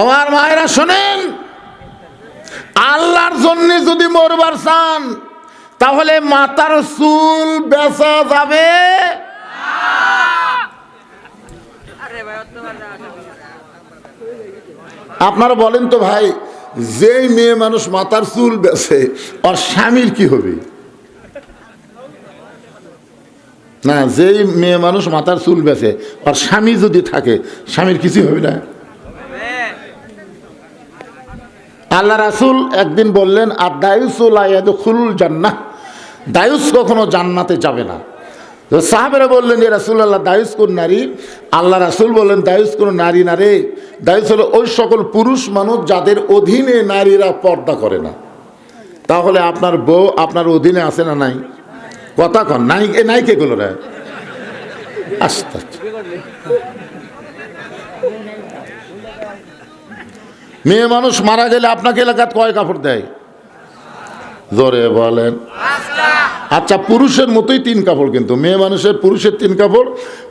আমার মায়েরা শোনেন, আল্লাহর জন্য যদি মরবার চান, তাহলে মাতার চুল বেচা যাবে? আপনারা বলেন তো ভাই, যেই মেয়ে মানুষ মাথার চুল বেছে আর স্বামীর কি হবে? না, যেই মেয়ে মানুষ মাথার চুল বেছে আর স্বামী যদি থাকে, স্বামীর কিছু হবে না। আল্লাহ রাসুল একদিন বললেন আর দায়ুসুল জান্নাহ। দায়ুস কখনো জান্নাতে যাবে না। তো সাহাবেরা বললেন যে রাসুল আল্লাহ দায়ুস কোন নারী? আল্লাহ রাসুল বললেন, দায়ুস কোন নারী না রে। দায়ুস হলো ওই সকল পুরুষ মানুষ যাদের অধীনে নারীরা পর্দা করে না। তাহলে আপনার বউ আপনার অধীনে আছে না নাই? কথা কন, নাই, এ নাই কে গুলো রে আস্তে। মেয়ে মানুষ মারা গেলে আপনাকে এলাকাত কয় কাপড় দেয়? জোরে বলেন। আচ্ছা পুরুষের মতোই তিন কাপড় কিন্তু। মেয়ে মানুষের পুরুষের তিন কাপড়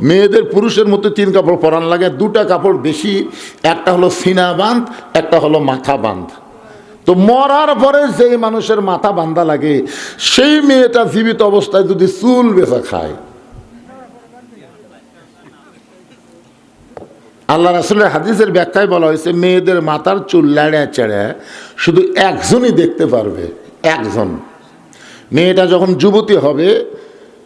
মেয়েদের পুরুষের মতো তিন কাপড় পরান লাগে। দুটা কাপড় বেশি, একটা হলো সিনা বাঁধ একটা হলো মাথা বাঁধ তো মরার পরে যেই মানুষের মাথা বান্ধা লাগে, সেই মেয়েটা জীবিত অবস্থায় যদি চুল বেচা খায় আল্লাহ রাসুলের হাদিসের ব্যাখ্যায় বলা হয়েছে, মেয়েদের মাথার চুল লাড়া চেড়ে শুধু একজনই দেখতে পারবে, একজন। মেয়েটা যখন যুবতী হবে,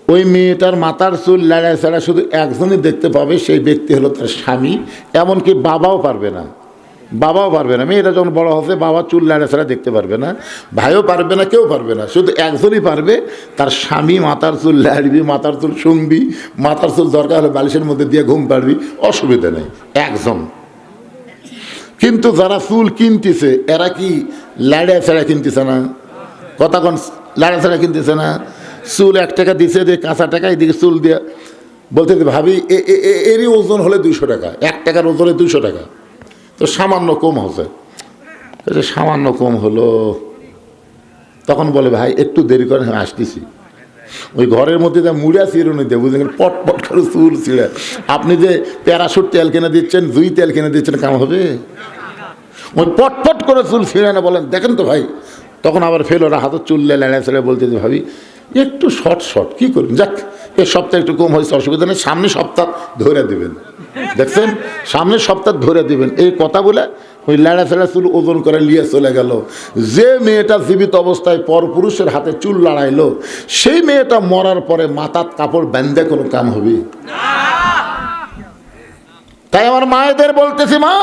ওই মেয়েটার মাথার চুল লাড়া ছাড়া শুধু একজনই দেখতে পাবে, সেই ব্যক্তি হলো তার স্বামী, এমনকি বাবাও পারবে না। বাবাও পারবে না। মেয়েটা যখন বড় হবে বাবা চুল ছাড়া দেখতে পারবে না। ভাইও পারবে না, কেউ পারবে না। শুধু একজনই পারবে, তার স্বামী মাথার চুল লাড়বি মাথার চুল শুংবি, মাথার চুল দরকার হলে বালিশের মধ্যে দিয়ে ঘুম পাড়বি, অসুবিধা নেই, একজন। কিন্তু যারা চুল কিনতেছে, এরা কি লাড়া ছাড়া কিনতেছে না? কোন, লাড়া ছাড়া কিনতেছে না? চুল এক টাকা দিছে, দিয়ে কাঁচা টাকা এদিকে চুল দিয়ে বলতে ভাবি এরই ওজন হলে দুইশো টাকা, এক টাকার ওজনে দুইশো টাকা। তো সামান্য কম হচ্ছে। সামান্য কম হলো, তখন বলে, ভাই, একটু দেরি করে আমি আসতেছি। ওই ঘরের মধ্যে যা মুড়া চিরুনি দিয়ে বুঝলেন, পট পট করে চুল ছিঁড়ে। আপনি যে প্যারাশুট তেল কিনে দিচ্ছেন, জুই তেল কিনে দিচ্ছেন কাম হবে? ওই পট পট করে চুল ছিঁড়ে না বলেন, দেখেন তো ভাই। তখন আবার ফেল ওরা হাতের চুল লেড়া ছেড়ে বলতে যে ভাবি, একটু শর্ট শর্ট, কী করুন? যাক, এ সপ্তাহ একটু কম হয়েছে, অসুবিধা নেই, সামনে সপ্তাহ ধরে দেবেন। দেখছেন? সামনে সপ্তাহ ধরে দিবেন। এই কথা বলে ওই লেড়া ছেড়া চুল ওজন করে নিয়ে চলে গেল। যে মেয়েটা জীবিত অবস্থায় পর পুরুষের হাতে চুল লড়াইলো, সেই মেয়েটা মরার পরে মাথার কাপড় ব্যান্ধে কোনো কাম হবে? তাই আমার মায়েদের বলতেছি, মা!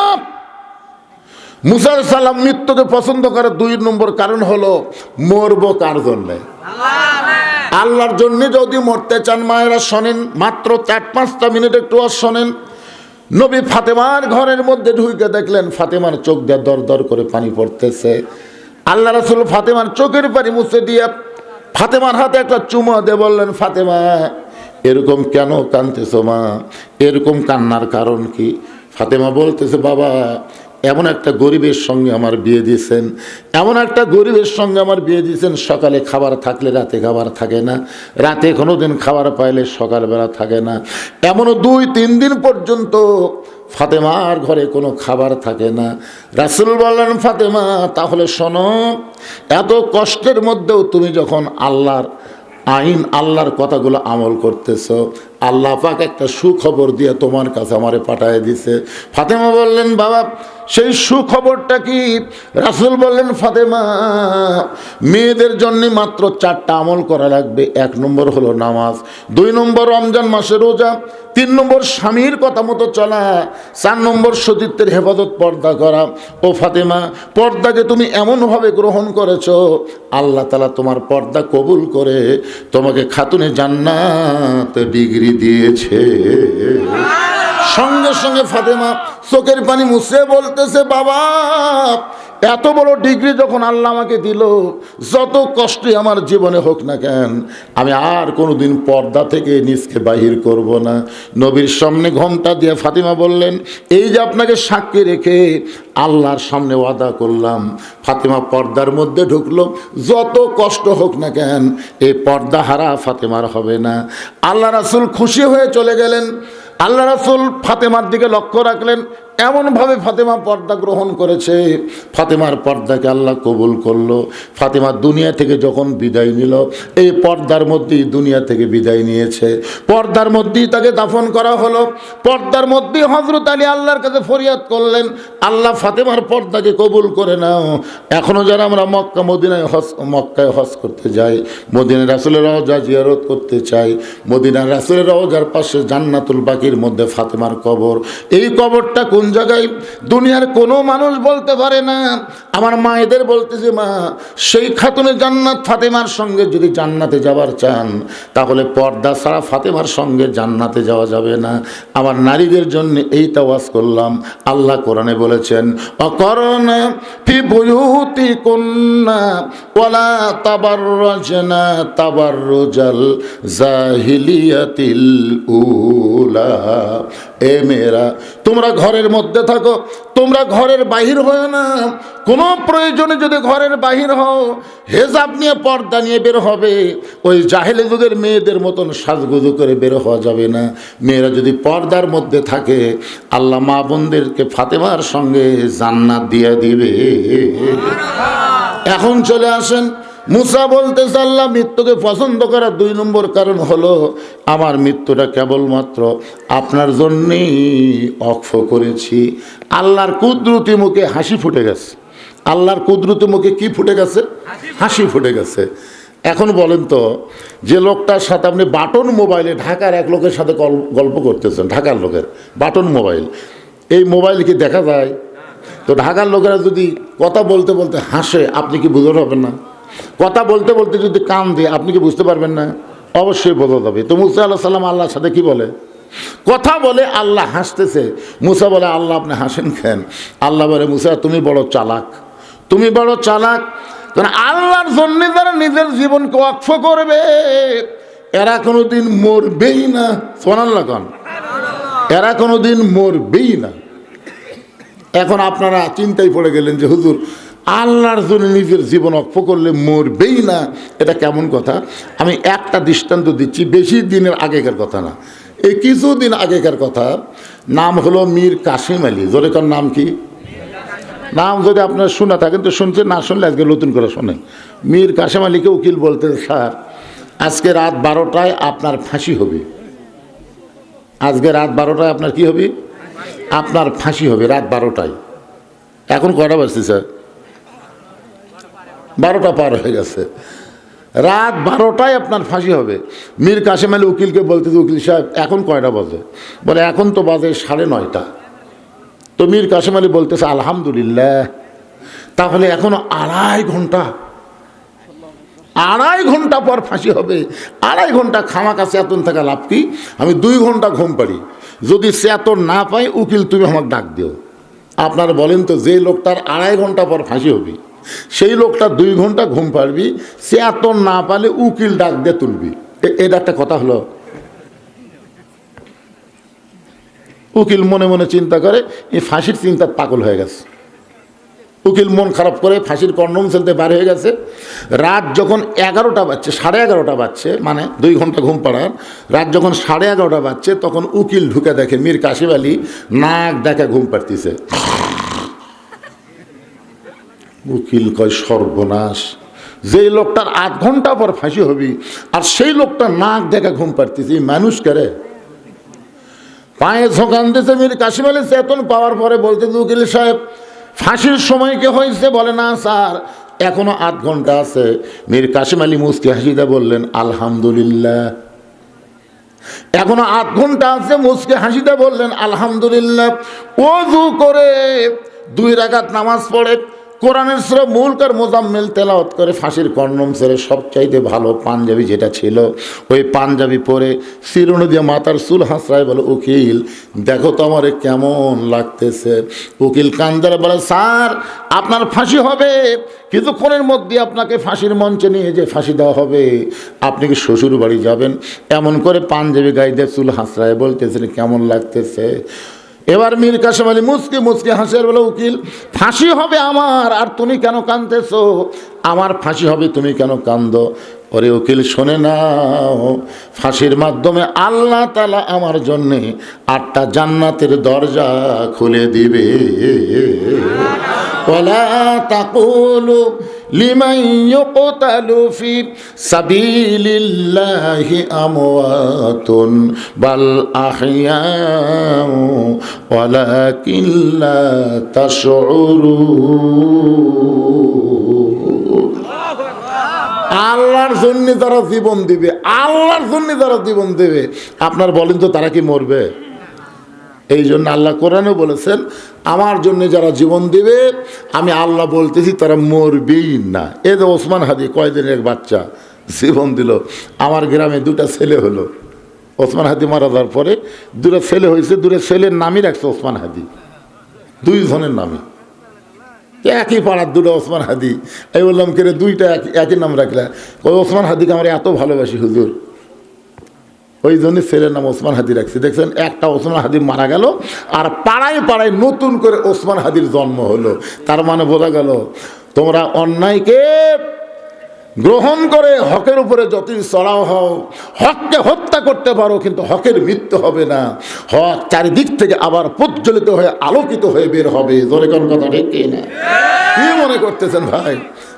মুসার সালাম মৃত্যুকে পছন্দ করে দুই নম্বর কারণ হলো, মরব কার জন্যে? আল্লাহর জন্য যদি মরতে চান, মায়েরা শোনেন, মাত্র চার পাঁচটা মিনিট একটু আর শোনেন। নবী ফাতেমার ঘরের মধ্যে ঢুকে দেখলেন ফাতেমার চোখ দিয়ে দর দর করে পানি পড়তেছে। আল্লাহ রাসুল ফাতেমার চোখের পানি মুছে দিয়ে ফাতেমার হাতে একটা চুমা দিয়ে বললেন, ফাতেমা, এরকম কেন কানতেছ মা? এরকম কান্নার কারণ কি? ফাতেমা বলতেছে, বাবা এমন একটা গরিবের সঙ্গে আমার বিয়ে দিয়েছেন, এমন একটা গরিবের সঙ্গে আমার বিয়ে দিয়েছেন, সকালে খাবার থাকলে রাতে খাবার থাকে না, রাতে কোনো দিন খাবার পাইলে সকালবেলা থাকে না এমনও দুই, তিন দিন পর্যন্ত ফাতেমার ঘরে কোনো খাবার থাকে না। রাসুল বললেন, ফাতেমা, তাহলে শোনো, এত কষ্টের মধ্যেও তুমি যখন আল্লাহর আইন, আল্লাহর কথাগুলো আমল করতেছ, আল্লাহ পাক একটা সুখবর দিয়ে তোমার কাছে আমারে পাঠিয়ে দিছে। ফাতেমা বললেন, বাবা সেই সুখবরটা কি? রাসুল বললেন, ফাতেমা, মেয়েদের জন্য মাত্র চারটা আমল করা লাগবে। এক নম্বর হলো নামাজ, দুই নম্বর রমজান মাসে রোজা, তিন নম্বর স্বামীর কথা মতো চলা, চার নম্বর সতীত্বের হেফাজত পর্দা করা। ও ফাতেমা, পর্দাকে তুমি এমনভাবে গ্রহণ করেছ, আল্লাহ তালা তোমার পর্দা কবুল করে তোমাকে খাতুনে জান্নাত ডিগ্রি দিয়েছে। সঙ্গে সঙ্গে ফাতেমা চোখের পানি মুছে বলতেছে, বাবা, এত বড় ডিগ্রি যখন আল্লাহ আমাকে দিল, যত কষ্টই আমার জীবনে হোক না কেন, আমি আর কোনোদিন পর্দা থেকে নিজকে বাহির করব না। নবীর সামনে ঘোমটা দিয়ে ফাতিমা বললেন, এই যে আপনাকে সাক্ষী রেখে আল্লাহর সামনে ওয়াদা করলাম, ফাতিমা পর্দার মধ্যে ঢুকলো, যত কষ্ট হোক না কেন, এই পর্দা হারা ফাতেমার হবে না। আল্লাহ রাসুল খুশি হয়ে চলে গেলেন। আল্লাহ রাসুল ফাতেমার দিকে লক্ষ্য রাখলেন এমনভাবে ফাতেমা পর্দা গ্রহণ করেছে। ফাতেমার পর্দাকে আল্লাহ কবুল করল। ফাতেমা দুনিয়া থেকে যখন বিদায় নিল, এই পর্দার মধ্যেই দুনিয়া থেকে বিদায় নিয়েছে। পর্দার মধ্যেই তাকে দাফন করা হলো। পর্দার মধ্যেই হজরত আলী আল্লাহর কাছে ফরিয়াদ করলেন, আল্লাহ ফাতেমার পর্দাকে কবুল করে নাও। এখনও যারা আমরা মক্কা, মদিনায় হজ, মক্কায় হজ করতে যাই মদিনা রাসুলের রওজা জিয়ারত করতে চাই মদিনা রাসুলের রওজার পাশে জান্নাতুল বাকির মধ্যে ফাতেমার কবর। এই কবরটা কোন জায়গায় দুনিয়ার কোনো মানুষ বলতে পারে না। আমার মায়েদের বলতেছে, মা, সেই খাতুনে জান্নাত ফাতেমার সঙ্গে যদি জান্নাতে যাবার চান, তাহলে পর্দা ছাড়া ফাতেমার সঙ্গে জান্নাতে যাওয়া যাবে না। আমার নারীদের জন্য এই তাওয়াজ করলাম। আল্লাহ কোরআনে বলেছেন, অকরণা ফি বুয়ুতি কন্যা ওয়ালা তাবাররাজনা তাবাররুজাল জাহিলিয়াতিল উলা। এ মেয়েরা, তোমরা ঘরের মধ্যে থাকো, তোমরা ঘরের বাহির হও না। কোনো প্রয়োজনে যদি ঘরের বাহির হও, হেজাব নিয়ে পর্দা নিয়ে বের হবে। ওই জাহেলে যুগের মেয়েদের মতন সাজগুজু করে বের হওয়া যাবে না। মেয়েরা যদি পর্দার মধ্যে থাকে, আল্লাহ মা বোনদেরকে ফাতেমার সঙ্গে জান্নাত দিয়ে দিবে। এখন চলে আসেন মুসা বলতে আল্লাহ মৃত্যুকে পছন্দ করার দুই নম্বর কারণ হলো, আমার মৃত্যুটা কেবলমাত্র আপনার জন্যেই অক্ষ করেছি। আল্লাহর কুদরতি মুখে হাসি ফুটে গেছে। আল্লাহর কুদরতি মুখে কি ফুটে গেছে? হাসি ফুটে গেছে। এখন বলেন তো, যে লোকটার সাথে আপনি বাটন মোবাইলে, ঢাকার এক লোকের সাথে গল- গল্প করতেছেন, ঢাকার লোকের, বাটন মোবাইল। এই মোবাইল কি দেখা যায়? তো ঢাকার লোকেরা যদি কথা বলতে বলতে হাসে, আপনি কি বুঝতে পারবেন না? কথা বলতে বলতে যদি কান দিয়ে, আপনি কি বুঝতে পারবেন না? অবশ্যই বোঝা যাবে। তো মুসা আল্লাহ সাল্লাম আল্লাহর সাথে কি বলে? কথা বলে আল্লাহ হাসতেছে। মুসা বলে, আল্লাহ, আপনি হাসেন খেন আল্লাহ বলে, মুসা, তুমি বড় চালাক। তুমি বড় চালাক। কারণ আল্লাহর জন্য যারা নিজের জীবনকে অক্ষ করবে, এরা কোনোদিন মরবেই না। সোনাল্লা কন। এরা কোনোদিন মরবেই না। এখন আপনারা চিন্তায় পড়ে গেলেন যে, হুজুর আল্লাহর জন্য নিজের জীবন অক্ষ করলে মরবেই না। এটা কেমন কথা? আমি একটা দৃষ্টান্ত দিচ্ছি, বেশি দিনের আগেকার কথা না। এই কিছুদিন আগেকার কথা, নাম হলো মীর কাশিম আলী। জোরেকার নাম কি? নাম যদি আপনারা শোনা থাকেন তো শুনছে, না শুনলে আজকে নতুন করে শোনেন মীর কাশেম আলীকে উকিল বলতেন, স্যার, আজকে রাত বারোটায় আপনার ফাঁসি হবে। আজকে রাত বারোটায় আপনার কি হবে? আপনার ফাঁসি হবে, রাত বারোটায়। এখন কটা বাজছে, স্যার? বারোটা পার। হয়ে গেছে। রাত বারোটায় আপনার ফাঁসি হবে। মীর কাশেম আলী উকিলকে বলতে উকিল সাহেব, এখন কয়টা বাজে? বলে, এখন তো বাজে সাড়ে নয়টা। তো মীর কাশেম আলী বলতেছে, আলহামদুলিল্লাহ। তাহলে এখনও আড়াই ঘণ্টা। আড়াই ঘণ্টা পর ফাঁসি হবে। আড়াই ঘণ্টা খামা কাছে এতন থাকা লাভ কি? আমি দুই ঘণ্টা ঘুম পারি যদি চেতন না পাই, উকিল, তুমি আমাকে ডাক দিও। আপনারা বলেন তো, যে লোকটার আড়াই ঘণ্টা পর ফাঁসি হবে। সেই লোকটা দুই ঘণ্টা ঘুম পারবি সে এত না পালে উকিল ডাক দিয়ে তুলবি। এটা একটা কথা হলো। উকিল মনে মনে চিন্তা করে, এই ফাঁসির চিন্তা পাগল হয়ে গেছে। উকিল মন খারাপ করে ফাঁসির কন্ডম ফেলতে বার হয়ে গেছে। রাত যখন এগারোটা বাজছে, সাড়ে এগারোটা বাজছে মানে দুই ঘণ্টা ঘুম পাড়ার, রাত যখন সাড়ে এগারোটা বাজছে, তখন উকিল ঢুকে দেখে মীর কাশিম আলী নাক দেখা ঘুম পাড়তিছে। উকিল কয়, সর্বনাশ। যেই লোকটার আধ ঘণ্টা পর ফাঁসি হবি, আর সেই লোকটা নাক দেখা ঘুম পাড়তিছে। এই মানুষ করে পায়ে ঝোঁকান দিয়েছে মীর কাশিম আলী চেতন পাওয়ার পরে বলতে উকিল সাহেব, ফাঁসির সময় কে হয়েছে? বলে, না স্যার, এখনও আধ ঘণ্টা আছে। মীর কাশিম আলী মুসকি হাসিদা বললেন, আলহামদুলিল্লাহ। এখনও আধ ঘণ্টা আছে মুসকে হাসিদা বললেন, আলহামদুলিল্লাহ। ওযু করে দুই রাকাত নামাজ পড়ে কোরআনের সুরা মুলকার মোজাম্মেল তেলাওয়াত করে ফাঁসির কর্ণম ছেড়ে সবচাইতে ভালো পাঞ্জাবি যেটা ছিল, ওই পাঞ্জাবি পরে শিরোনো দিয়ে মাথার চুল হাসরায় বলে, উকিল, দেখো তো আমারে কেমন লাগতেছে। উকিল কান্দারে বলে, স্যার, আপনার ফাঁসি হবে কিছুক্ষণের মধ্যে আপনাকে ফাঁসির মঞ্চে নিয়ে যে ফাঁসি দেওয়া হবে? আপনি কি শ্বশুর বাড়ি যাবেন? এমন করে পাঞ্জাবি গাইতে চুল হাসরায় বলতেছেন, কেমন লাগতেছে? এবার মীর কাসেম আলী মুসকে মুসকে হাসের বলে উকিল ফাঁসি হবে আমার আর তুমি কেন কান্দতেছো আমার ফাঁসি হবে তুমি কেন কান্দ ওরে উকিল শোনে নাও ফাঁসির মাধ্যমে আল্লাহ তালা আমার জন্যে আটটা জান্নাতের দরজা খুলে দিবে ولا تقولوا لمن يقتل في سبيل الله أموات بل أحياء ولكن لا تشعرون আল্লাহর জন্য তারা জীবন দিবে আল্লাহর জন্য তারা জীবন দেবে আপনার বলেন তো তারা কি মরবে এই জন্য আল্লাহ কোরআনে বলেছেন আমার জন্য যারা জীবন দিবে আমি আল্লাহ বলতেছি তারা মরবেই না এ যে ওসমান হাদি কয়দিনের এক বাচ্চা জীবন দিল আমার গ্রামে দুটা ছেলে হলো ওসমান হাদি মারা যাওয়ার পরে দুটো ছেলে হয়েছে, দুটো ছেলের নামই রাখছে ওসমান হাদি। দুই জনের নামে একই পাড়ার দুটো ওসমান হাদি। আমি বললাম কেরে দুইটা এক- একই নাম রাখলা? ওই ওসমান হাদিকে আমরা এত ভালোবাসি, হুজুর। ওই জন্য ছেলের নাম ওসমান হাদি রাখছি। দেখছেন, একটা ওসমান হাদি মারা গেল, আর পাড়ায় পাড়ায় নতুন করে ওসমান হাদির জন্ম হলো। তার মানে বোঝা গেল, তোমরা অন্যায়কে গ্রহণ করে হকের উপরে যতই চড়াও হও। হককে হত্যা করতে পারো, কিন্তু হকের মৃত্যু হবে না। হক চারিদিক থেকে আবার প্রজ্বলিত হয়ে আলোকিত হয়ে বের হবে। জোরে কোন কথা ঠিক না? কি মনে করতেছেন ভাই?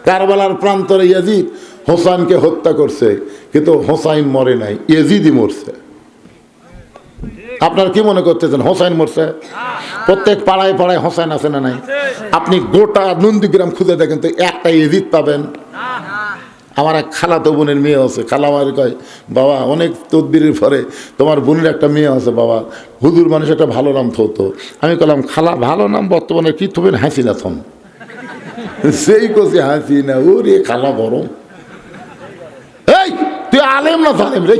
কারবালার প্রান্তরে ইয়াজিদ হোসাইনকে হত্যা করছে, কিন্তু হোসাইন মরে নাই, ইয়াজিদই মরছে। আপনার কি মনে করতেছেন, হোসাইন মরছে? প্রত্যেক পাড়ায় পাড়ায় হোসাইন আছে না নাই? আপনি গোটা নন্দীগ্রাম খুঁজে দেখেন তো একটা ইজিদ পাবেন। আমার এক খালাতো বোনের মেয়ে আছে। খালা আমার কয়, বাবা, অনেক তদবিরের পরে তোমার বোনের একটা মেয়ে আছে, বাবা। হুদুর মানুষ একটা ভালো নাম থতো। আমি কলাম খালা, ভালো নাম বর্তমানে কি থবেন? হাসিনা থম সেই কষে হাসি না। ওরে খালা গরম। এই, তুই আলেম না জালেম রে?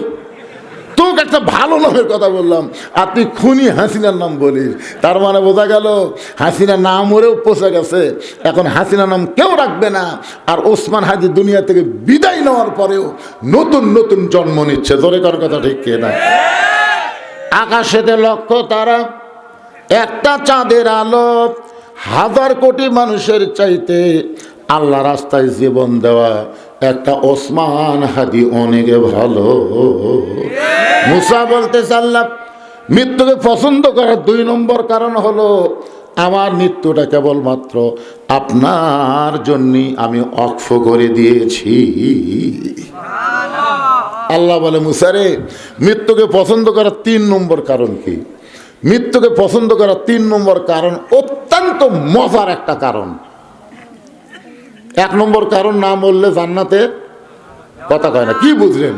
তোকে একটা ভালো নামের কথা বললাম। আর তুই খুনি হাসিনার নাম বলিস তার মানে বোঝা গেল, হাসিনা নাম ওরেও পচে গেছে। এখন হাসিনা নাম কেউ রাখবে না। আর ওসমান হাজি দুনিয়া থেকে বিদায় নেওয়ার পরেও নতুন নতুন জন্ম নিচ্ছে। জোরে কর কথা ঠিক কে না? আকাশেতে লক্ষ্য তারা, একটা চাঁদের আলো, হাজার কোটি মানুষের চাইতে আল্লাহ রাস্তায় জীবন দেওয়া একটা ওসমান হাদি অনেক ভালো। মুসা বলতে চাল্লাম মৃত্যুকে পছন্দ করার দুই নম্বর কারণ হলো, আমার মৃত্যুটা কেবলমাত্র আপনার জন্যই আমি অক্ষ করে দিয়েছি। আল্লাহ বলে মুসারে মৃত্যুকে পছন্দ করার তিন নম্বর কারণ কি? মৃত্যুকে পছন্দ করার তিন নম্বর কারণ অত্যন্ত মজার একটা কারণ। এক নম্বর কারণ না বললে জান্নাতে কথা কয় না। কি বুঝলেন?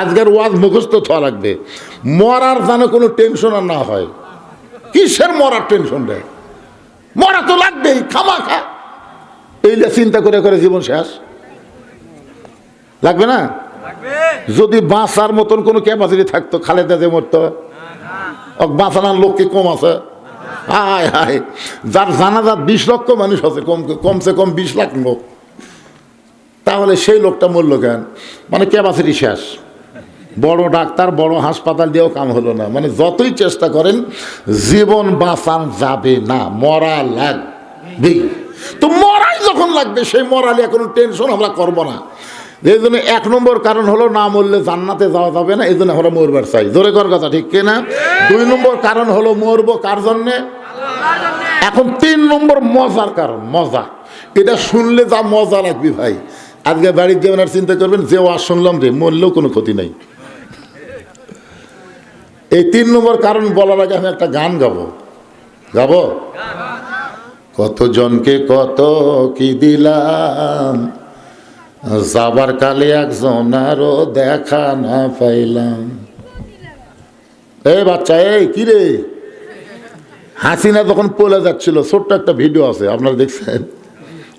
আজকের ওয়াজ মুখস্থ থাকা লাগবে। মরার যেন কোনো টেনশন আর না হয়। কিসের মরার টেনশন দেয় মরা তো লাগবেই খামা খা। এইটা চিন্তা করে করে জীবন শেষ। লাগবে না? যদি বাঁচার মতন কোনো ক্যাপাসিটি থাকতো খালেদা যে মরতো বাঁচানোর লোক কি কম আছে। হায় হায়। যার জানাজার বিশ লক্ষ মানুষ আছে কম কমসে কম বিশ লাখ লোক। তাহলে সেই লোকটা মরল কেন? মানে ক্যাপাসিটি শেষ বড় ডাক্তার, বড় হাসপাতাল দিয়েও কাম হলো না। মানে যতই চেষ্টা করেন, জীবন বাঁচান যাবে না। মরা লাগবে তো মরাই যখন লাগবে, সেই মরালে কোনো টেনশন আমরা করব না। এই জন্য এক নম্বর কারণ হলো, না মরলে জান্নাতে যাওয়া যাবে না। এই জন্য আমরা মরবার চাই। জোরে কর কথা, ঠিক কিনা? দুই নম্বর কারণ হলো, মরবো কার জন্যে? এখন তিন নম্বর মজার কারণ, মজা। এটা শুনলে যা মজা লাগবে ভাই। আজকে বাড়ির যাবেন আর চিন্তা করবেন, যে ওয়াজ শুনলাম রে মরলেও কোনো ক্ষতি নাই। এই তিন নম্বর কারণ বলার আগে আমি একটা গান গাবো। গাবো? কতজনকে কত কি দিলাম, যাবার কালে একজন আরও দেখা না পাইলাম। এই বাচ্চা এই কি রে? হাসিনা তখন পলে যাচ্ছিল, ছোট্ট একটা ভিডিও আছে, আপনারা দেখছেন?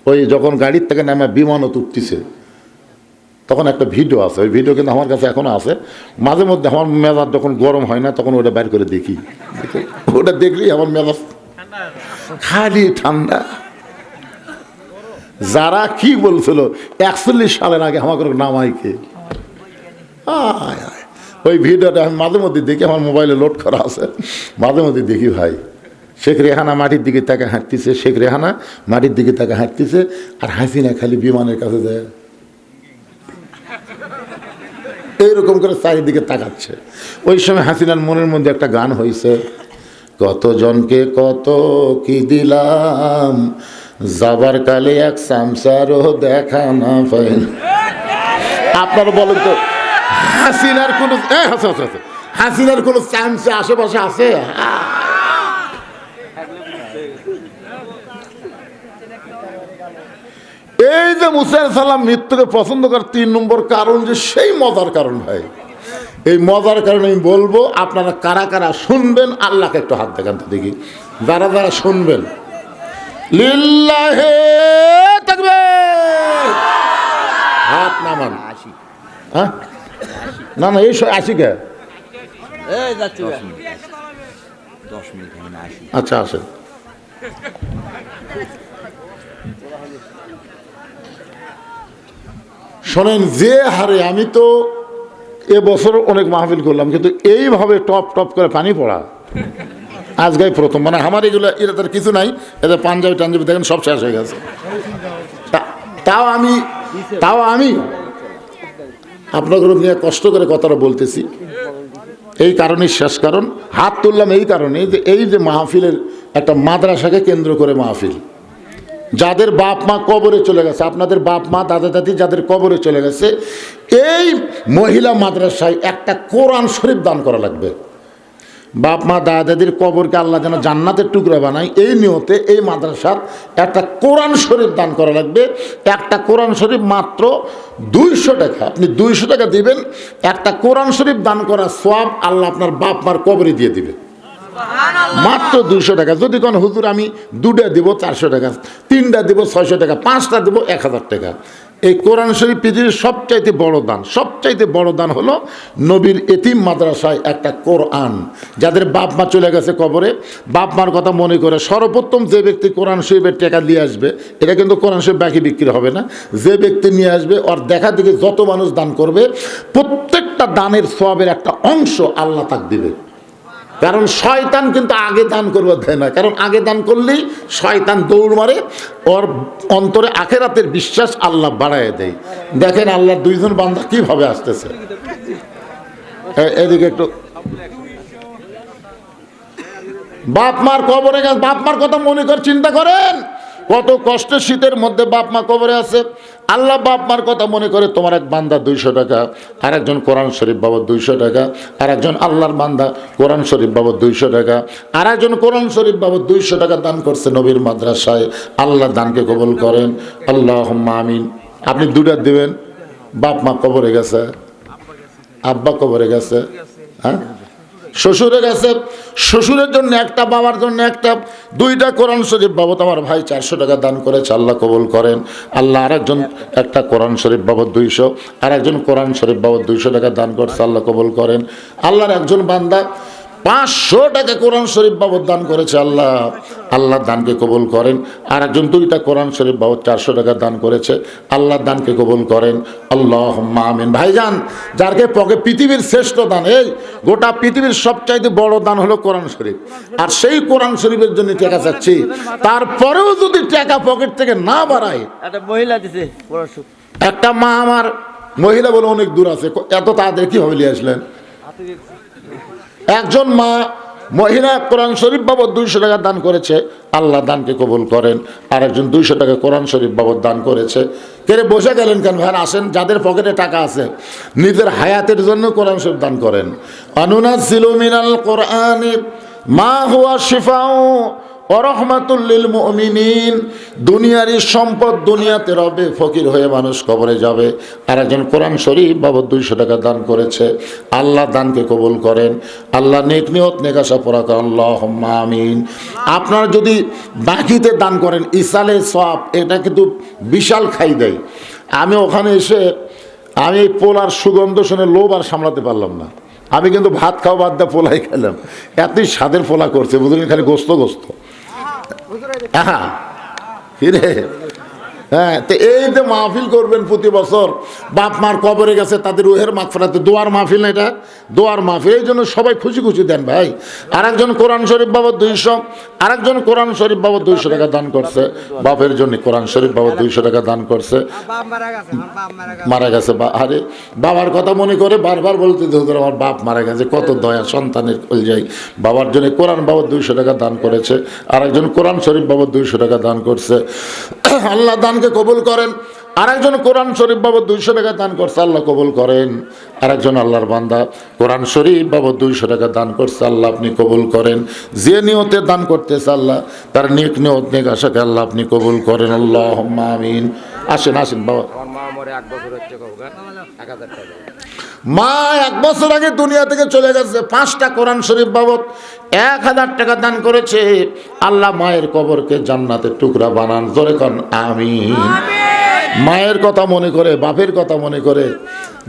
ওই যখন গাড়ির থেকে নামে বিমানত উঠতেছে তখন একটা ভিডিও আছে। ওই ভিডিও কিন্তু আমার কাছে এখনও আছে। মাঝে মধ্যে আমার মেজাজ যখন গরম হয় না, তখন ওটা বের করে দেখি। ওটা দেখলেই আমার মেজাজ খালি ঠান্ডা। যারা কি বলছিল, একচল্লিশ সালের আগে আমাকে নামাইকে ওই ভিডিওটা আমি মাঝে মধ্যে দেখি, আমার মোবাইলে লোড করা আছে। মাঝে মধ্যে দেখি ভাই। শেখ রেহানা মাটির দিকে তাকে হাঁটতেছে, শেখ রেহানা মাটির দিকে তাকে হাঁটতেছে, আর হাসিনা খালি বিমানের কাছে যায়। এইরকম করে চারিদিকে তাকাচ্ছে। ওই সময় হাসিনার মনের মধ্যে একটা গান হয়েছে কতজনকে কত কি দিলাম, যাবার কালে এক সামসারও দেখা না পাই। আপনারা বলেন তো, হাসিনার কোনো। হাসিনার কোনো চান্স আশেপাশে আছে? এই যে মুসাইল সাল্লাম মৃত্যুকে পছন্দ করার তিন নম্বর কারণ যে সেই মজার কারণ ভাই। এই মজার কারণে আমি বলব আপনারা কারা কারা শুনবেন আল্লাহকে একটু হাত দেখান তো দেখি। যারা যারা শুনবেন লিল্লাহে হাত নামান। হ্যাঁ? না না এই আসি কে? আচ্ছা আসেন। শোনেন, যে হারে আমি তো এবছর অনেক মাহফিল করলাম, কিন্তু এইভাবে টপ টপ করে পানি পড়া। আজকাই প্রথম মানে আমার এগুলো এটা তার কিছু নাই, এদের পাঞ্জাবি টাঞ্জাবি দেখেন সব শেষ হয়ে গেছে। তাও আমি তাও আমি আপনাদের নিয়ে কষ্ট করে কথাটা বলতেছি। এই কারণেই শেষ কারণ। হাত তুললাম এই কারণে যে এই যে মাহফিলের একটা মাদ্রাসাকে কেন্দ্র করে মাহফিল। যাদের বাপ মা কবরে চলে গেছে, আপনাদের বাপ মা, দাদা দাদি যাদের কবরে চলে গেছে, এই মহিলা মাদ্রাসায় একটা কোরআন শরীফ দান করা লাগবে। বাপ মা, দাদা দাদির কবরকে আল্লাহ যেন জান্নাতের টুকরা বানায়, এই নিয়তে এই মাদ্রাসার একটা কোরআন শরীফ দান করা লাগবে। একটা কোরআন শরীফ মাত্র দুইশো টাকা। আপনি দুইশো টাকা দিবেন, একটা কোরআন শরীফ দান করা সব আল্লাহ আপনার বাপ মার কবরে দিয়ে দিবে। মাত্র দুশো টাকা। যদি কোন, হুজুর, আমি দুটা দিব চারশো টাকা, তিনটা দিব ছয়শো টাকা, পাঁচটা দিব এক হাজার টাকা। এই কোরআন শরীফ পৃথিবীর সবচাইতে বড় দান, সবচাইতে বড় দান হলো নবীর এতিম মাদ্রাসায় একটা কোরআন। যাদের বাপ মা চলে গেছে কবরে, বাপ মার কথা মনে করে সর্বপ্রথম যে ব্যক্তি কোরআন শরীফের টাকা নিয়ে আসবে, এটা কিন্তু কোরআন শরীফ বাকি বিক্রি হবে না। যে ব্যক্তি নিয়ে আসবে, ওর দেখা দেখে যত মানুষ দান করবে, প্রত্যেকটা দানের সবের একটা অংশ আল্লাহ তাক দিবে। কারণ শয়তান কিন্তু আগে দান করবে দেয় না। কারণ আগে দান করলেই শয়তান দৌড় মারে, ওর অন্তরে আখেরাতের বিশ্বাস আল্লাহ বাড়ায় দেয়। দেখেন আল্লাহ দুইজন বান্ধা কীভাবে আসতেছে। এদিকে একটু। বাপ মার কবরে গেছে বাপ মার কথা মনে করে, চিন্তা করেন। কত কষ্টে শীতের মধ্যে বাপ মা কবরে আছে। আল্লাহ বাপ মার কথা মনে করে তোমার এক বান্দা দুইশো টাকা আর একজন কোরআন শরীফ বাবদ দুইশো টাকা আর একজন আল্লাহর বান্দা কোরআন শরীফ বাবদ দুইশো টাকা আর একজন কোরআন শরীফ বাবদ দুইশো টাকা দান করছে নবীর মাদ্রাসায়। আল্লাহ দানকে কবল করেন। আল্লাহ আমিন। আপনি দুটা দিবেন, বাপ মা কবরে গেছে, আব্বা কবরে গেছে হ্যাঁ? শ্বশুরে গেছে শ্বশুরের জন্য একটা, বাবার জন্য একটা, দুইটা কোরআন শরীফ বাবদ আমার ভাই চারশো টাকা দান করেছে, আল্লাহ কবুল করেন। আল্লাহ আরেকজন একটা কোরআন শরীফ বাবদ দুইশো আর একজন কোরআন শরীফ বাবদ দুইশো টাকা দান করছে, আল্লাহ কবুল করেন। আল্লাহর একজন বান্দা পাঁচশো টাকা কোরআন শরীফ বাবদ দান করেছে আল্লাহ। আল্লাহ দানকে কবুল করেন। আর একজন দুইটা কোরআন শরীফ বাবদ চারশো টাকা দান করেছে। আল্লাহ দানকে কবুল করেন। আল্লাহ আমিন। ভাইজান যারকে পকে পৃথিবীর শ্রেষ্ঠ দান এই গোটা পৃথিবীর সবচাইতে বড় দান হলো কোরআন শরীফ। আর সেই কোরআন শরীফের জন্য টাকা চাচ্ছি। তারপরেও যদি টাকা পকেট থেকে না বাড়ায় একটা মহিলা দিছে একটা মা আমার মহিলা বলে অনেক দূর আছে। এত তাড়াতাড়ি কীভাবে নিয়ে আসলেন? একজন মা মহিলা কোরআন শরীফ বাবদ দুইশো টাকা দান করেছে, আল্লাহ দানকে কবুল করেন। আর একজন দুইশো টাকা কোরআন শরীফ বাবদ দান করেছে। কেড়ে বসে গেলেন কেন? ভাই, আসেন, যাদের পকেটে টাকা আছে, নিজের হায়াতের জন্য কোরআন শরীফ দান করেন। অনুনা সিলুমিনাল কোরআন, মা হুয়া শিফাও অরহমাতুল্লিল দুনিয়ারই সম্পদ ফকির হয়ে মানুষ যাবে। আর একজন কোরআন শরীফ বাবদ দুইশো টাকা দান করেছে। আল্লাহ দানকে কবুল করেন। আল্লাহ আপনারা যদি বাকিতে দান করেন, ইসালে সব এটা কিন্তু বিশাল খাই দেয় আমি ওখানে এসে, আমি এই পোলার সুগন্ধ শুনে লোভ আর সামলাতে পারলাম না। আমি কিন্তু ভাত খাওয়া বাদ দিয়ে পোলাই খেলাম। এতই স্বাদের পোলা করছে, বুঝলেন? খালি গোস্ত গোস্ত। হ্যাঁ কিরে হ্যাঁ তো এই যে মাহফিল করবেন প্রতি বছর, বাপ মার কবরে গেছে, তাদের রুহের মাগফিরাতে দোয়ার মাহফিল এটা? দোয়ার মাহফিল, এই জন্য সবাই খুশি খুশি দেন ভাই। আরেকজন কোরআন শরীফ বাবদ দুইশো, আরেকজন কোরআন শরীফ বাবদ দুইশো টাকা দান করছে। বাপের জন্য কোরআন শরীফ বাবদ দুইশো টাকা দান করছে। মারা গেছে বা আরে, বাবার কথা মনে করে বারবার বলতে হুজুর, আমার বাপ মারা গেছে, কত দয়া, সন্তানের যাই বাবার জন্য কোরআন বাবদ দুইশো টাকা দান করেছে। আরেকজন কোরআন শরীফ বাবদ দুইশো টাকা দান করছে। আল্লাহ দানকে কবুল করেন। আরেকজন কোরআন শরীফ বাবদ দুইশো টাকা দান করছে, আল্লাহ কবুল করেন। আরেকজন আল্লাহর বান্দা কোরআন শরীফ বাবদ দুইশো টাকা দান করছে, আল্লাহ আপনি কবুল করেন। যে নিয়তে দান করতেছে আল্লাহ, তার নিক নিয়ত, নিক আশাকে আল্লাহ আপনি কবুল করেন। আল্লাহ আমিন। আসেন আসেন, বাবা। আমার মা মরে এক বছর হচ্ছে কবগা এক হাজার টাকা মা এক বছর আগে দুনিয়া থেকে চলে গেছে। পাঁচটা কোরআন শরীফ বাবদ এক হাজার টাকা দান করেছে। আল্লাহ মায়ের কবরকে জান্নাতের টুকরা বানান। জোরে কন আমি মায়ের কথা মনে করে বাপের কথা মনে করে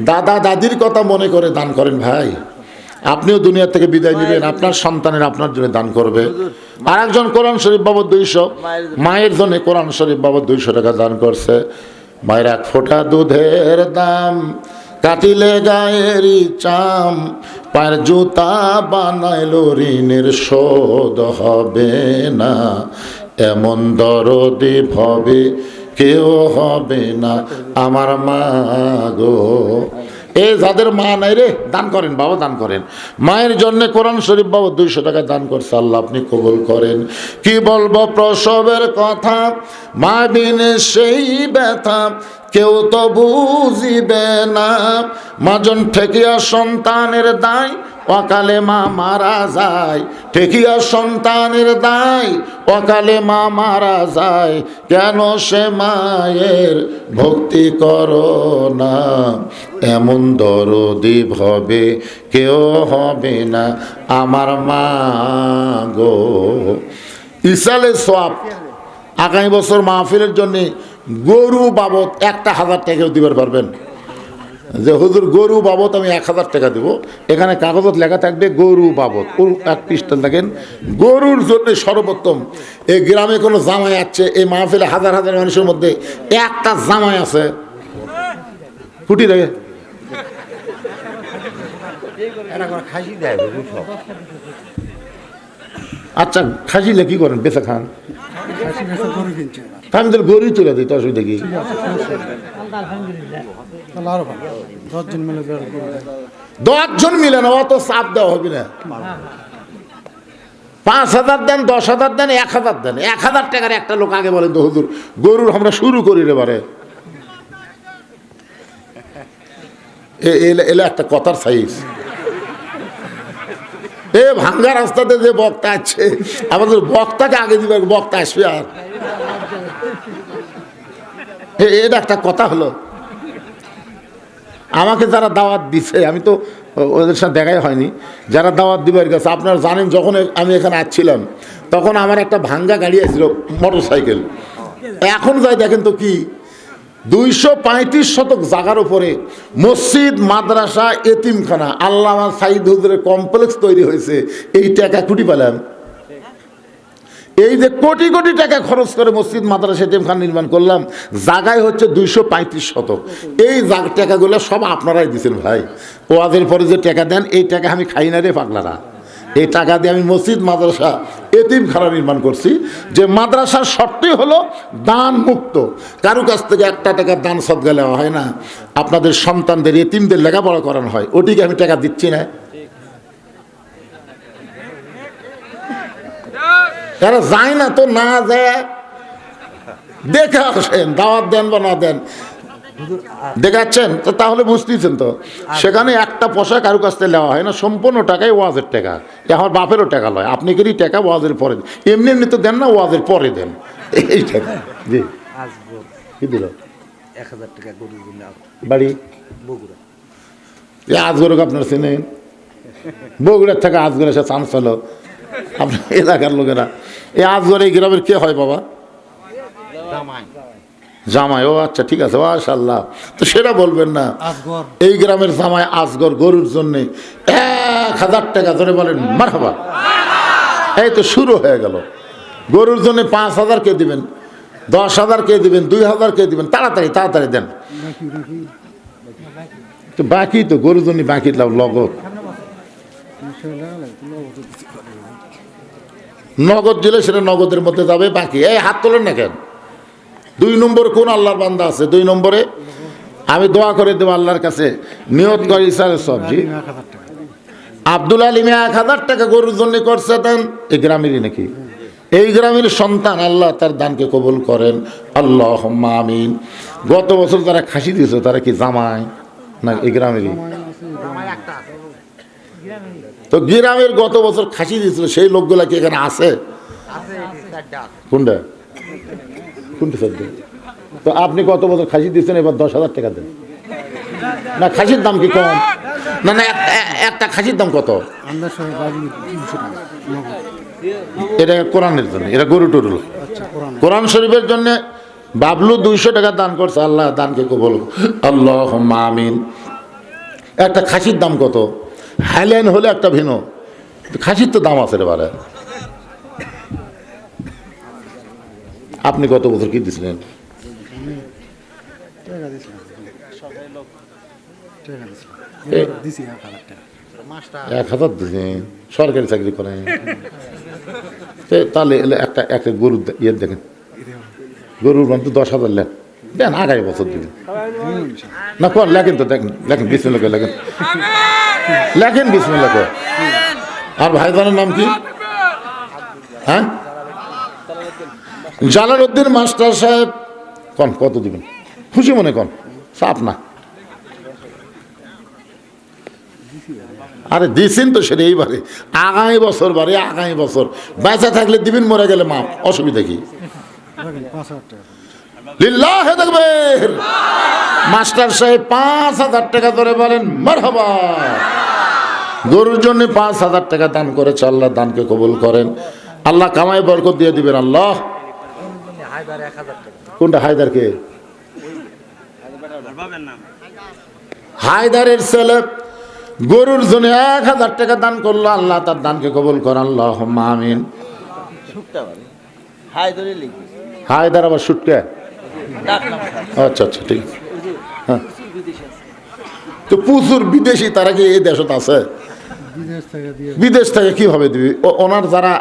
দাদা দাদির কথা মনে করে দান করেন ভাই। আপনিও দুনিয়া থেকে বিদায় নেবেন আপনার সন্তানের আপনার জন্য দান করবে। আর একজন কোরআন শরীফ বাবদ দুইশো। মায়ের জন্য কোরআন শরীফ বাবদ দুইশো টাকা দান করছে। মায়ের এক ফোঁটা দুধের দাম। কাটিলে গায়েরই চাম, পায়ের জুতা বানাইলো ঋণের শোধ হবে না। এমন দরদি ভবে কেউ হবে না আমার মা গো। এ যাদের মা নাই রে, দান করেন, বাবা দান করেন। মায়ের জন্য কোরআন শরীফ বাবা দুইশো টাকা দান করছে, আল্লাহ আপনি কবুল করেন। কি বলব প্রসবের কথা? মা বিনে সেই ব্যথা, কেউ তো বুঝিবে না। মাজন ঠেকিয়া সন্তানের দায় অকালে মা মারা যায় ঠেকিয়া সন্তানের দায়। অকালে মা মারা যায়, কেন সে মায়ের ভক্তি করো না? এমন দরদি হবে কেউ হবে না আমার মা গো। ইসালে সব আগামী বছর মাহফিলের জন্য গরু বাবদ একটা হাজার টাকাও দিবার পারবেন। যে হুজুর গরু বাবদ আমি এক হাজার টাকা দেবো। এখানে কাগজত লেখা থাকবে গরু বাবদ। ওর এক পৃষ্ঠা দেখেন। গরুর জন্য সর্বোত্তম। এই গ্রামে কোনো জামাই আছে এই মাহফিলে হাজার হাজার মানুষের মধ্যে একটা জামাই আছে। ফুটি দেখে। আচ্ছা খাসিলে কি করেন? বেচা খান। আমি তাহলে গরুই তুলে দিই তো অসুবিধা কি? দশজন মিলে না, অত চাপ দেওয়া হবে না। পাঁচ হাজার দেন, দশ হাজার দেন, এক হাজার দেন। এক হাজার টাকার একটা লোক আগে বলেন তো গরুর আমরা শুরু করি রে বারে। এলে একটা কথার সাইজ। এ, ভাঙ্গা রাস্তাতে যে বক্তা আছে, আমাদের বক্তাকে আগে দিবে, বক্তা আসবে আর। এটা একটা কথা হলো। আমাকে যারা দাওয়াত দিছে, আমি তো ওদের সাথে দেখাই হয়নি, যারা দাওয়াত দিবার গেছে আপনারা জানেন যখন আমি এখানে আসছিলাম, তখন আমার একটা ভাঙ্গা গাড়ি আসছিল মোটর সাইকেল এখন যাই দেখেন তো কি, দুইশো পঁয়ত্রিশ শতক জাগার উপরে মসজিদ, মাদ্রাসা, এতিমখানা, আল্লামা সাইদ হুজুরের কমপ্লেক্স তৈরি হয়েছে, এই টাকা কুটি পেলাম। এই যে কোটি কোটি টাকা খরচ করে মসজিদ, মাদ্রাসা, এতিমখান নির্মাণ করলাম, জায়গায় হচ্ছে দুইশো পঁয়ত্রিশ শতক। এই টাকাগুলো সব আপনারাই দিচ্ছেন ভাই। ওয়াজের পরে যে টাকা দেন, এই টাকা আমি খাই না রে পাগলারা। এই টাকা দিয়ে আমি মসজিদ, মাদ্রাসা, এতিমখানা নির্মাণ করছি। যে মাদ্রাসার শর্তই হলো দান মুক্ত। কারও কাছ থেকে একটা টাকা দান সদ্গা নেওয়া হয় না। আপনাদের সন্তানদের, এতিমদের লেখাপড়া করানো হয়। ওটিকে আমি টাকা দিচ্ছি না। এরা যায় না তো না যায়। দেখে আসেন দাওয়াত দেন বা না দেন। দেখাচ্ছেন? তো তাহলে বুঝতেছেন তো। সেখানে একটা পয়সা কারও কাছ থেকে নেওয়া হয় না সম্পূর্ণ টাকাই ওয়াজের টাকা। এ আমার বাপেরও টাকা লয় আপনি কেরই টাকা ওয়াজের পরে দেন। এমনি এমনি তো দেন না ওয়াজের পরে দেন। এই টাকা জি। কি দিল? এক হাজার টাকা গরুর বাড়ি? বগুড়া। আপনার চেনেন? বগুড়ার থেকে আজগরে সে চান্স হলো আপনার এলাকার লোকেরা। এই আজগর এই গ্রামের কে হয় বাবা? জামাই। জামাই ও আচ্ছা ঠিক আছে মাশাল্লাহ তো সেটা বলবেন না। এই গ্রামের জামাই আজগর গরুর জন্য এক হাজার টাকা ধরে বলেন মারহাবা। এই তো শুরু হয়ে গেল। গরুর জন্য পাঁচ হাজার কে দিবেন দশ হাজার কে দিবেন দুই হাজার কে দিবেন তাড়াতাড়ি তাড়াতাড়ি দেন। বাকি তো গরুর জন্য বাকি লাভ লগত তিনশো টাকা লাগে তুলো ওটা দিতে পারে নগদ দিলে সেটা নগদের মধ্যে যাবে, বাকি। এই হাত তোলেন না কেন? দুই নম্বর কোন আল্লাহর বান্দা আছে? দুই নম্বরে, আমি দোয়া করে দেবো আল্লাহর কাছে, নিয়ত করি স্যার সবজি আব্দুল আলিমে এক হাজার টাকা গরুর জন্য করছে দেন, এই গ্রামেরই নাকি? এই গ্রামের সন্তান আল্লাহ তার দানকে কবুল করেন। আল্লাহ আমিন। গত বছর তারা খাসি দিয়েছে, তারা কি জামাই? না, এই গ্রামেরই। তো গ্রামের গত বছর খাসি দিয়েছিল সেই লোকগুলা কি এখানে আছে? কোনটা? কোনটা স্যার তো আপনি কত বছর খাসি দিয়েছেন এবার দশ হাজার টাকা দেন। না খাসির দাম কি কম? না না এক- এক- একটা খাসির দাম কত? এটা কোরআনের জন্য এটা গরু টরুল আচ্ছা কোরআন কোরআন শরীফের জন্য বাবলু দুইশো টাকা দান করছে আল্লাহ দানকে কবল আল্লাহ আমিন। একটা খাসির দাম কত? হাইল্যান্ড হলে একটা ভিন্ন। খাসির তো দাম আছে রে বারে আপনি কত বছর কি দিছিলেন? এক হাজার দিছেন সরকারি চাকরি করেন তাহলে একটা একটা গরুর ইয়ে দেখেন। গরুর মান তো দশ হাজার লেন। দেন, আগামী বছর দিবেন না, কর, লেখেন তো, দেখেন, লেখেন বিসমিল্লা করে, লেখেন। লেখেন বিসমিল্লা করে। আর ভাইজানের নাম কি? হ্যাঁ? জালালউদ্দিন মাস্টার সাহেব। কন, কত দিবেন? খুশি মনে কন সাপ না। আরে, দিছেন তো সেটা এইবারে। আগামী বছর বারে, আগামী বছর। বেঁচা থাকলে দিবেন, মরে গেলে মাপ অসুবিধা কি? লিল্লাহে তাকবীর। মাস্টার সাহেব পাঁচ হাজার টাকা ধরে বলেন মারহাবা। গরুর জন্য পাঁচ হাজার টাকা দান করেছে আল্লাহ দানকে কবুল করেন। আল্লাহ কামাই বরকত দিয়ে দিবেন আল্লাহ। কোনটা হায়দারকে? হায়দারের ছেলে গরুর জন্য এক হাজার টাকা দান করল আল্লাহ তার দানকে কবুল করেন আল্লাহ আমিন। হায় হায়দার আবার নাম আচ্ছা আচ্ছা ঠিক। আছে হ্যাঁ। তো প্রচুর বিদেশি তারা কি এই দেশত আছে? বিদেশ থেকে দিয়ে বিদেশ থেকে কীভাবে দিবি? ওনার যারা